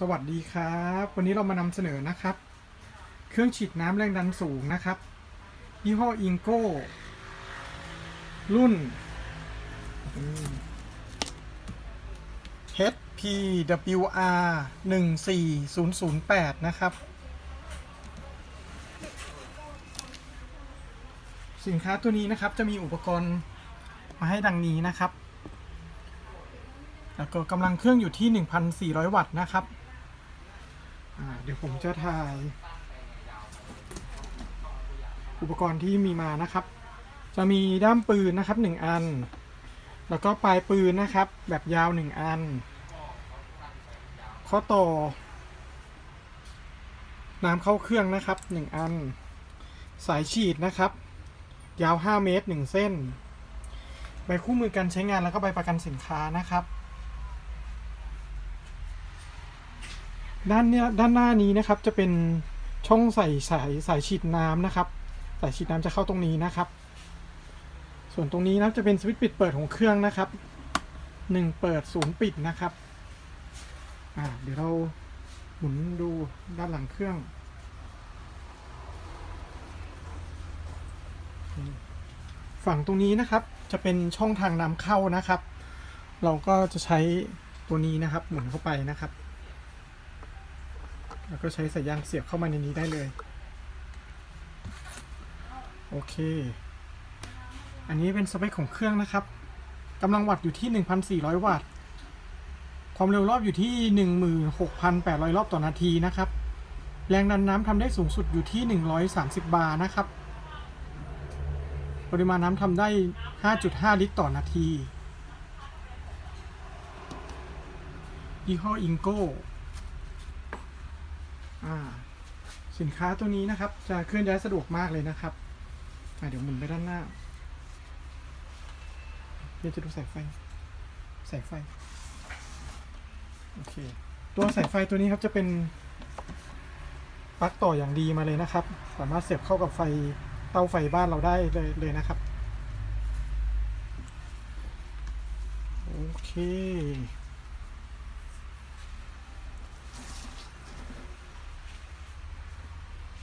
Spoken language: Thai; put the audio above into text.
สวัสดีครับ วันนี้เรามานำเสนอนะครับ เครื่องฉีดน้ำแรงดันสูงนะครับยี่ห้ออิงโก้รุ่น HPWR 14008 นะครับ สินค้าตัวนี้นะครับจะมีอุปกรณ์มาให้ดังนี้นะครับแล้วก็กำลังเครื่องอยู่ที่ 1,400 วัตต์นะครับ เดี๋ยวผมจะถ่าย อุปกรณ์ที่มีมานะครับ จะมีด้ามปืนนะครับ 1 อัน แล้วก็ปลายปืนนะครับ แบบยาว 1 อัน ข้อต่อ น้ำเข้าเครื่องนะครับ 1 อัน สายฉีดนะครับ ยาว 5 เมตร 1 เส้น ใบคู่มือการใช้งานแล้วก็ใบประกันสินค้านะครับ ด้านเนี้ยด้านหน้านี้นะครับจะเป็นช่องใส่สายสายฉีดน้ำนะครับ สายฉีดน้ำจะเข้าตรงนี้นะครับ ส่วนตรงนี้นะจะเป็นสวิตช์ปิดเปิดของเครื่องนะครับหนึ่งเปิดศูนย์ปิดนะครับอ่าเดี๋ยวเราหมุนดูด้านหลังเครื่องฝั่งตรงนี้นะครับจะเป็นช่องทางนำเข้านะครับ เราก็จะใช้ตัวนี้นะครับหมุนเข้าไปนะครับ แล้วก็ใช้สายยางเสียบเข้ามาในนี้ได้เลย โอเค อันนี้เป็นสเปคของเครื่องนะครับกำลังวัตต์อยู่ที่ 1,400 วัตต์ ความเร็วรอบอยู่ที่ 16,800 รอบต่อนาทีนะครับ แรงดันน้ำทำได้สูงสุดอยู่ที่ 130 บาร์นะครับ ปริมาณน้ำทำได้ 5.5 ลิตรต่อนาทียี่ห้ออิงโก้ สินค้าตัวนี้นะครับ จะเคลื่อนย้ายสะดวกมากเลยนะครับเดี๋ยวหมุนไปด้านหน้าเดี๋ยวจะดูสายไฟสายไฟโอเคตัวสายไฟตัวนี้ครับจะเป็นปลั๊กต่ออย่างดีมาเลยนะครับ สามารถเสียบเข้ากับไฟเตาไฟบ้านเราได้เลยเลยนะครับโอเค